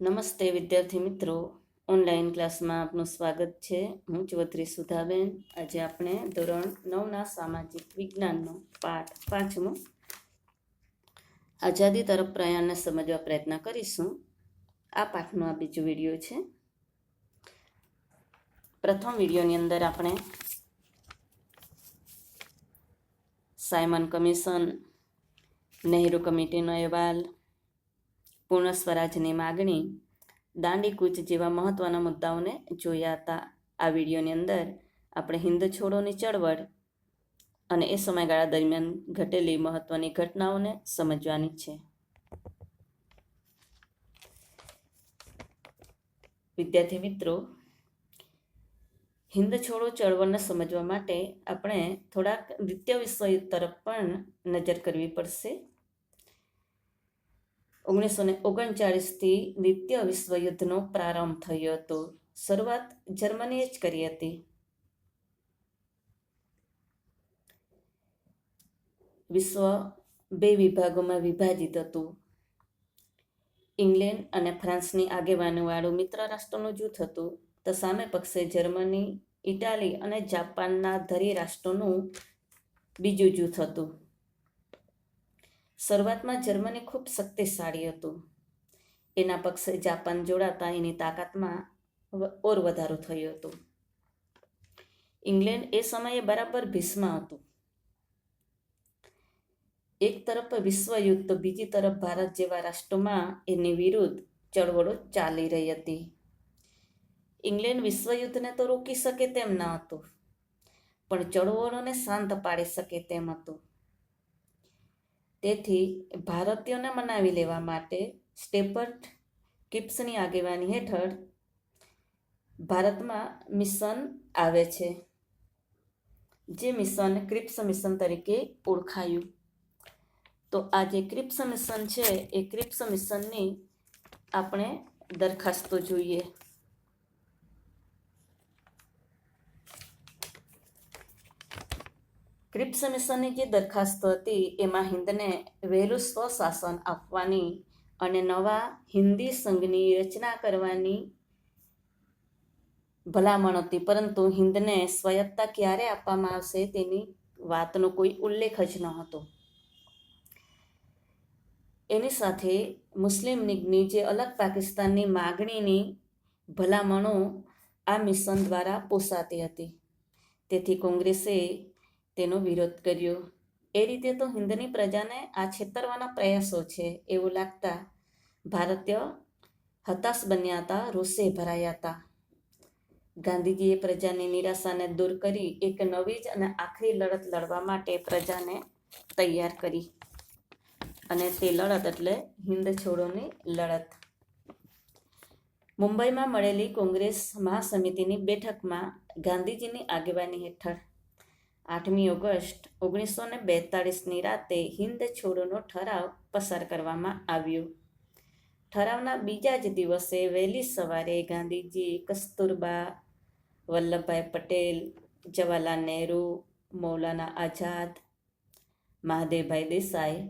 નમસ્તે વિદ્યાર્થી મિત્રો. ઓનલાઈન ક્લાસમાં આપનું સ્વાગત છે. હું ચૌધરી સુધાબેન. આજે આપણે ધોરણ નવના સામાજિક વિજ્ઞાનનો પાઠ પાંચમો. આઝાદી તરફ પ્રયાણને સમજવા પ્રયત્ન કરીશું. આ પાઠનો આ બીજો વીડિયો છે. પ્રથમ વિડીયોની અંદર આપણે સાયમન કમિશન, નહેરુ કમિટીનો અહેવાલ પૂર્ણ સ્વરાજની માગણી દાંડી કૂચ જેવા મહત્વના મુદ્દાઓને જોયા હતા. આ વિડીયોની અંદર આપણે હિન્દ છોડોની ચળવળ અને એ સમયગાળા દરમિયાન ઘટેલી મહત્વની ઘટનાઓને સમજવાની છે. વિદ્યાર્થી મિત્રો, હિન્દ છોડો ચળવળને સમજવા માટે આપણે થોડાક દ્વિતીય વિષય તરફ પણ નજર કરવી પડશે. ઓગણીસો ને ઓગણચાળીસથી દ્વિતીય વિશ્વયુદ્ધનો પ્રારંભ થયો હતો. શરૂઆત જર્મનીએ જ કરી હતી. વિશ્વ બે વિભાગોમાં વિભાજિત હતું. ઇંગ્લેન્ડ અને ફ્રાન્સની આગેવાનીવાળું મિત્ર રાષ્ટ્રોનું જૂથ હતું. તો સામે પક્ષે જર્મની, ઇટાલી અને જાપાનના ધરી રાષ્ટ્રોનું બીજું જૂથ હતું. શરૂઆતમાં જર્મની ખૂબ શક્તિશાળી હતું. એના પક્ષે જાપાન જોડાતા એની તાકાતમાં ઓર વધારો થયો હતો. ઇંગ્લેન્ડ એ સમયે બરાબર ભીષ્મા હતું. એક તરફ વિશ્વયુદ્ધ તો બીજી તરફ ભારત જેવા રાષ્ટ્રોમાં એની વિરુદ્ધ ચળવળો ચાલી રહી હતી. ઇંગ્લેન્ડ વિશ્વયુદ્ધને તો રોકી શકે તેમ ન હતું, પણ ચળવળોને શાંત પાડી શકે તેમ હતું. તેથી ભારતીયોને મનાવી લેવા માટે સ્ટેપર્ટ કિપ્સની આગેવાની હેઠળ ભારતમાં મિશન આવે છે, જે મિશન ક્રિપ્સ મિશન તરીકે ઓળખાયું. તો આ જે ક્રિપ્સ મિશન છે, એ ક્રિપ્સ મિશનની આપણે દરખાસ્તો જોઈએ. ક્રિપ્સ મિશનની જે દરખાસ્ત હતી, એમાં હિન્દને વહેલું સ્વશાસન આપવાની અને નવા હિન્દી સંઘની રચના કરવાની ભલામણ હતી. પરંતુ હિન્દને સ્વાયત્તા ક્યારે આપવામાં આવશે તેની વાતનો કોઈ ઉલ્લેખ જ ન હતો એની સાથે મુસ્લિમ લીગની જે અલગ પાકિસ્તાનની માગણીની ભલામણો આ મિશન દ્વારા પોસાતી હતી. તેથી કોંગ્રેસે તેનો વિરોધ કર્યો. એ રીતે તો હિન્દની પ્રજાને આ છેતરવાના પ્રયાસો છે એવું લાગતા ભારતીય હતાશ બન્યા હતા, રોષે ભરાયા હતા. ગાંધીજીએ પ્રજાની નિરાશાને દૂર કરી એક નવી જ અને આખરી લડત લડવા માટે પ્રજાને તૈયાર કરી. અને તે લડત એટલે હિન્દ છોડોની લડત. મુંબઈમાં મળેલી કોંગ્રેસ મહાસમિતિની બેઠકમાં ગાંધીજીની આગેવાની હેઠળ આઠમી ઓગસ્ટ ઓગણીસો ને બેતાળીસની રાતે હિન્દ છોડોનો ઠરાવ પસાર કરવામાં આવ્યો. ઠરાવના બીજા જ દિવસે વહેલી સવારે ગાંધીજી કસ્તુરબા, વલ્લભભાઈ પટેલ, જવાહરલાલ નહેરુ, મૌલાના આઝાદ, મહાદેવભાઈ દેસાઈ,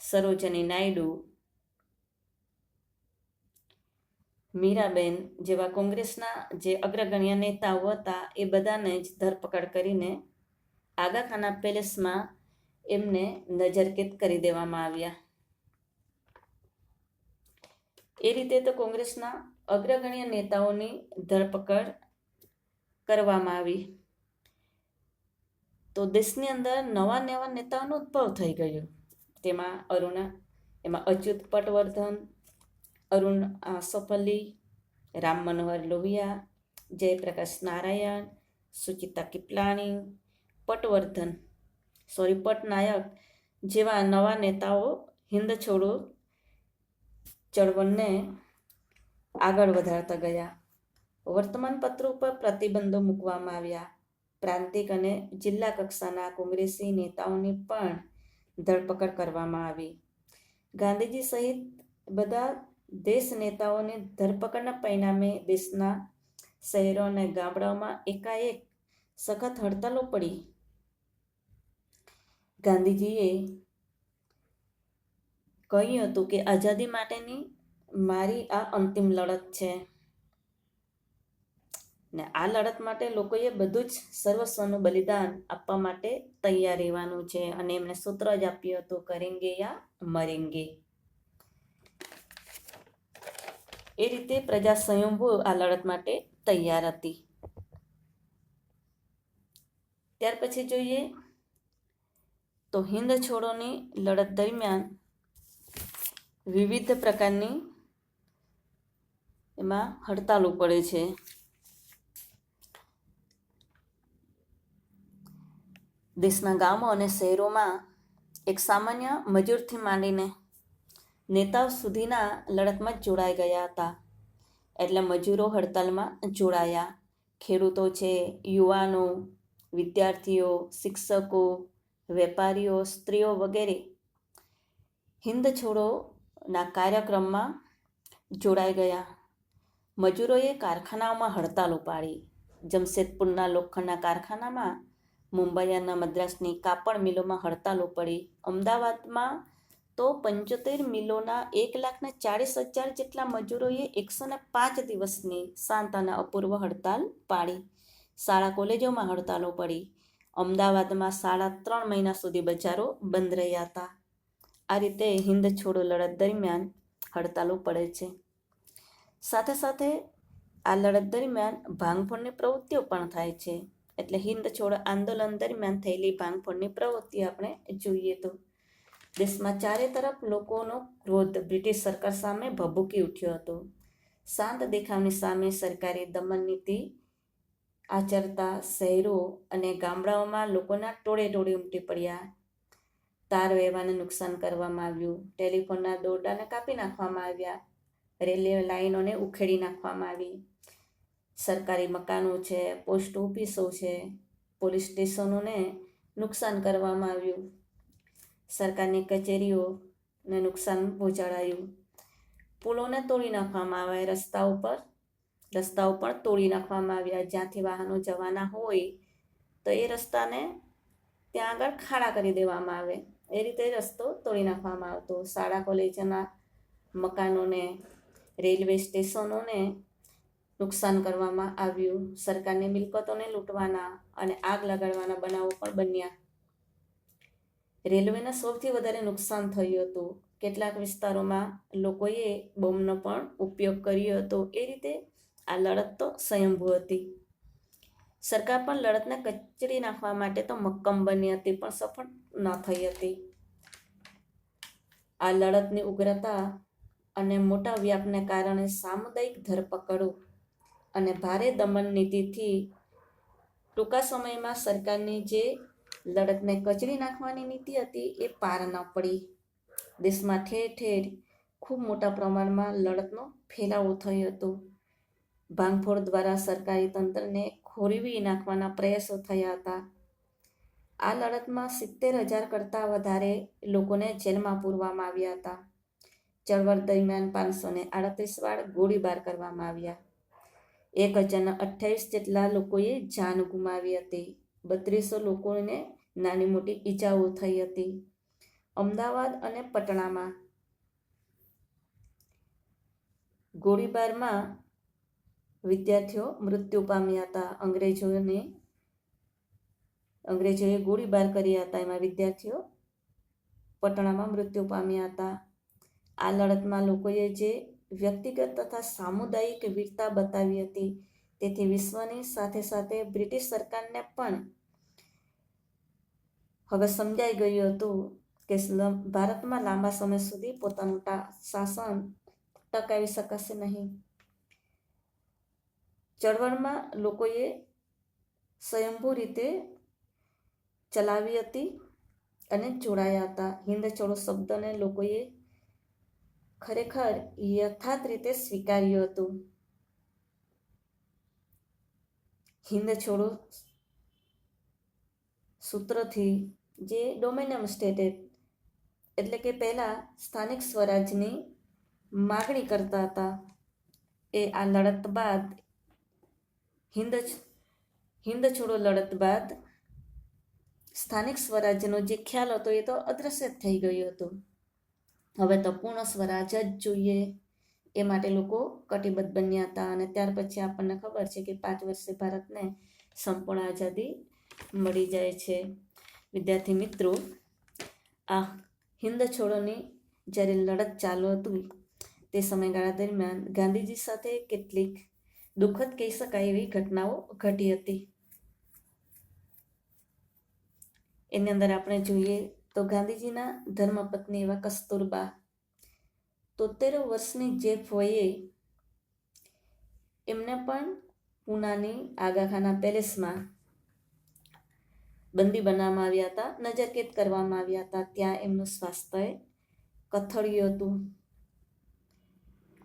સરોજની નાયડુ મીરાબેન જેવા કોંગ્રેસના જે અગ્રગણ્ય નેતાઓ હતા, એ બધાને જ ધરપકડ કરીને આગાખાના પેલેસમાં એમને નજરકેદ કરી દેવામાં આવ્યા. એ રીતે તો કોંગ્રેસના અગ્રગણ્ય નેતાઓની ધરપકડ કરવામાં આવી. તો દેશની અંદર નવા નવા નેતાઓનો ઉદ્ભવ થઈ ગયો. તેમાં અરુણા, એમાં અચ્યુત પટવર્ધન અરુણ આસોપલ્લી રામ મનોહર લોહિયા, જયપ્રકાશ નારાયણ, સુચિતા કિપલાણી, પટવર્ધન સોરી પટનાયક જેવા નવા નેતાઓ હિન્દ છોડો ચળવળને આગળ વધારતા ગયા. વર્તમાનપત્રો ઉપર પ્રતિબંધો મૂકવામાં આવ્યા. પ્રાંતિક અને જિલ્લા કક્ષાના કોંગ્રેસી નેતાઓની પણ ધરપકડ કરવામાં આવી. ગાંધીજી સહિત બધા દેશ નેતાઓની ધરપકડના પરિણામે દેશના શહેરો અને ગામડાઓમાં એકાએક સખત હડતાલો પડી. ગાંધીજીએ કહ્યું હતું કે, આઝાદી માટેની મારી આ અંતિમ લડત છે. ને આ લડત માટે લોકોએ બધું જ સર્વસ્વનું બલિદાન આપવા માટે તૈયાર રહેવાનું છે અને એમણે સૂત્ર જ આપ્યું હતું, કરેંગે યા મરેંગે? એ રીતે પ્રજા સ્વયંભૂ આ લડત માટે તૈયાર હતી. ત્યાર પછી જોઈએ તો હિન્દ છોડોની લડત દરમિયાન વિવિધ પ્રકારની એમાં હડતાલો પડે છે. દેશના ગામો અને શહેરોમાં એક સામાન્ય મજૂરથી માંડીને નેતાઓ સુધીના લડતમાં જોડાઈ ગયા હતા. એટલે મજૂરો હડતાલમાં જોડાયા. ખેડૂતો છે, યુવાનો, વિદ્યાર્થીઓ, શિક્ષકો, વેપારીઓ, સ્ત્રીઓ વગેરે હિન્દ છોડોના કાર્યક્રમમાં જોડાઈ ગયા. મજૂરોએ કારખાનાઓમાં હડતાલ ઉપાડી. જમશેદપુરના લોખંડના કારખાનામાં, મુંબઈ અને મદ્રાસની કાપડ મિલોમાં હડતાલ ઉપાડી. અમદાવાદમાં તો પંચોતેર મિલોના એક લાખના ચાળીસ હજાર જેટલા મજૂરોએ એકસો ને પાંચ દિવસની સાંતાના અપૂર્વ હડતાલ પાડી. શાળા કોલેજોમાં હડતાલો પડી. અમદાવાદમાં સાડા ત્રણ મહિના સુધી બજારો બંધ રહ્યા હતા. આ રીતે હિન્દ છોડો લડત દરમિયાન હડતાલો પડે છે. સાથે સાથે આ લડત દરમિયાન ભાંગફોડની પ્રવૃત્તિઓ પણ થાય છે. એટલે હિન્દ છોડ આંદોલન દરમિયાન થયેલી ભાંગફોડની પ્રવૃત્તિ આપણે જોઈએ તો દેશમાં ચારે તરફ લોકોનો ક્રોધ બ્રિટિશ સરકાર સામે ભભૂકી ઉઠ્યો હતો. શાંત દેખાવની સામે સરકારી દમન નીતિ, આચરતા શહેરો અને ગામડાઓમાં લોકોના ટોળે ટોળે ઉમટી પડ્યા. તાર વહેવાને નુકસાન કરવામાં આવ્યું. ટેલિફોનના દોરડાને કાપી નાખવામાં આવ્યા. રેલવે લાઈનોને ઉખેડી નાખવામાં આવી. સરકારી મકાનો છે, પોસ્ટ ઓફિસો છે, પોલીસ સ્ટેશનોને નુકસાન કરવામાં આવ્યું. સરકારની કચેરીઓને નુકસાન પહોંચાડાયું. પુલોને તોડી નાખવામાં આવ્યા રસ્તા ઉપર. રસ્તાઓ પણ તોડી નાખવામાં આવ્યા. જ્યાંથી વાહનો જવાના હોય તો એ રસ્તાને ત્યાં આગળ ખાડા કરી દેવામાં આવે. એ રીતે રસ્તો તોડી નાખવામાં આવતો. શાળા, કોલેજના મકાનોને, રેલવે સ્ટેશનોને નુકસાન કરવામાં આવ્યું. સરકારની મિલકતોને લૂંટવાના અને આગ લગાડવાના બનાવો પણ બન્યા. રેલવેને સૌથી વધારે નુકસાન થયું હતું. કેટલાક વિસ્તારોમાં લોકોએ બોમ્બનો પણ ઉપયોગ કર્યો હતો. એ રીતે આ લડત તો સ્વયંભૂ હતી. સરકાર પણ લડતને કચડી નાખવા માટે તો મક્કમ બની હતી, પણ સફળ ન થઈ હતી. આ લડતની ઉગ્રતા અને મોટા વ્યાપને કારણે સામુદાયિક ધરપકડો અને ભારે દમન નીતિથી ટૂંકા સમયમાં સરકારની જે લડતને કચડી નાખવાની નીતિ હતી એ પાર ન પડી. દેશમાં ઠેર ઠેર ખૂબ મોટા પ્રમાણમાં લડતનો ફેલાવો થયો હતો. ભાંગફોડ દ્વારા સરકારી તંત્રને ખોરવી નાખવાના પ્રયાસો થયા હતા. આ લડતમાં સિત્તેર હજાર કરતાં વધારે લોકોને જેલમાં પૂરવામાં આવ્યા હતા. ચળવળ દરમિયાન પાંચસો ને આડત્રીસ વાર ગોળીબાર કરવામાં આવ્યા. એક હજારના અઠ્યાવીસ જેટલા લોકોએ જાન ગુમાવી હતી. બત્રીસો લોકોને નાની મોટી ઈજાઓ થઈ હતી. અમદાવાદ અને પટણામાં ગોળીબારમાં વિદ્યાર્થીઓ મૃત્યુ પામ્યા હતા. અંગ્રેજોને, અંગ્રેજોએ ગોળીબાર કર્યા હતા. એમાં વિદ્યાર્થીઓ પટણામાં મૃત્યુ પામ્યા હતા. આ લડતમાં લોકોએ જે વ્યક્તિગત તથા સામુદાયિક વીરતા બતાવી હતી તેથી વિશ્વની સાથે સાથે બ્રિટિશ સરકારને પણ હવે સમજાઈ ગયું હતું કે ભારતમાં લાંબા સમય સુધી પોતાનું શાસન ટકાવી શકાશે નહીં. ચળવળમાં લોકોએ સ્વયંભૂ રીતે ચલાવી હતી અને જોડાયા હતા. હિન્દ છોડો શબ્દને લોકોએ ખરેખર યથાર્થ રીતે સ્વીકાર્યું હતું. હિન્દ છોડો સૂત્રથી જે ડોમિનિયમ સ્ટેટેડ એટલે કે પહેલાં સ્થાનિક સ્વરાજની માગણી કરતા હતા, એ આ લડત બાદ, હિન્દ હિન્દ છોડો લડત બાદ સ્થાનિક સ્વરાજ્યનો જે ખ્યાલ હતો એ તો અદ્રશ્ય થઈ ગયો હતો. હવે તો પૂર્ણ સ્વરાજ જ જોઈએ. એ માટે લોકો કટિબદ્ધ બન્યા હતા અને ત્યાર પછી આપણને ખબર છે કે પાંચ વર્ષે ભારતને સંપૂર્ણ આઝાદી મળી જાય છે. વિદ્યાર્થી મિત્રો, આ હિન્દ છોડોની જ્યારે લડત ચાલુ હતી, તે સમયગાળા દરમિયાન ગાંધીજી સાથે કેટલીક દુઃખદ કહી શકાય એવી ઘટનાઓ ઘટી હતી. એની અંદર આપણે જોઈએ તો ગાંધીજીના ધર્મપત્ની એવા કસ્તુરબા તોતેર વર્ષની જે વયે એમને પણ પૂનાની આગાખાના પેલેસમાં બંદી બનાવવામાં આવ્યા હતા, નજરકેદ કરવામાં આવ્યા હતા. ત્યાં એમનું સ્વાસ્થ્ય કથળ્યું હતું.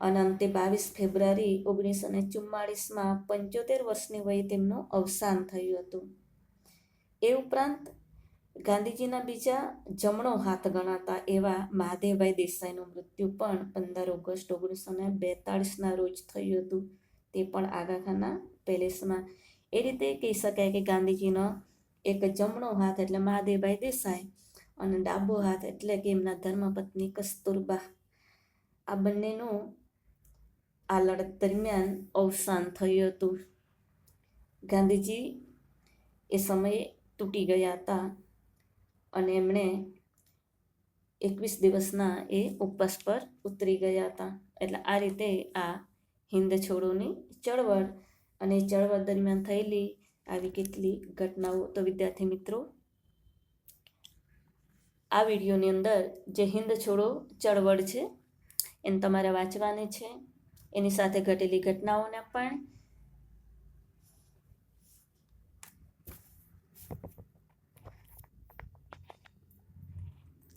અને અંતે બાવીસ ફેબ્રુઆરી ઓગણીસો ને ચુમ્માળીસમાં પંચોતેર વર્ષની વયે તેમનું અવસાન થયું હતું. એ ઉપરાંત ગાંધીજીના બીજા જમણો હાથ ગણાતા એવા મહાદેવભાઈ દેસાઈનું મૃત્યુ પણ પંદર ઓગસ્ટ ઓગણીસો ને બેતાળીસના રોજ થયું હતું. તે પણ આગાખાના પેલેસમાં. એ રીતે કહી શકાય કે ગાંધીજીનો એક જમણો હાથ એટલે મહાદેવભાઈ દેસાઈ અને ડાબો હાથ એટલે કે એમના ધર્મપત્ની કસ્તુરબા. આ બંનેનું આ લડત દરમિયાન અવસાન થયું હતું. ગાંધીજી એ સમયે તૂટી ગયા હતા. અને એમણે એકવીસ દિવસના એ ઉપવાસ પર ઉતરી ગયા હતા. એટલે આ રીતે આ હિન્દ છોડોની ચળવળ અને ચળવળ દરમિયાન થયેલી આવી કેટલી ઘટનાઓ. તો વિદ્યાર્થી મિત્રો, આ વિડીયોની અંદર જે હિન્દ છોડો ચળવળ છે, એને તમારે વાંચવાની છે. એની સાથે ઘટેલી ઘટનાઓને પણ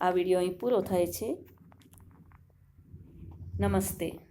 આ વીડિયો અહીં પૂરો થાય છે. નમસ્તે.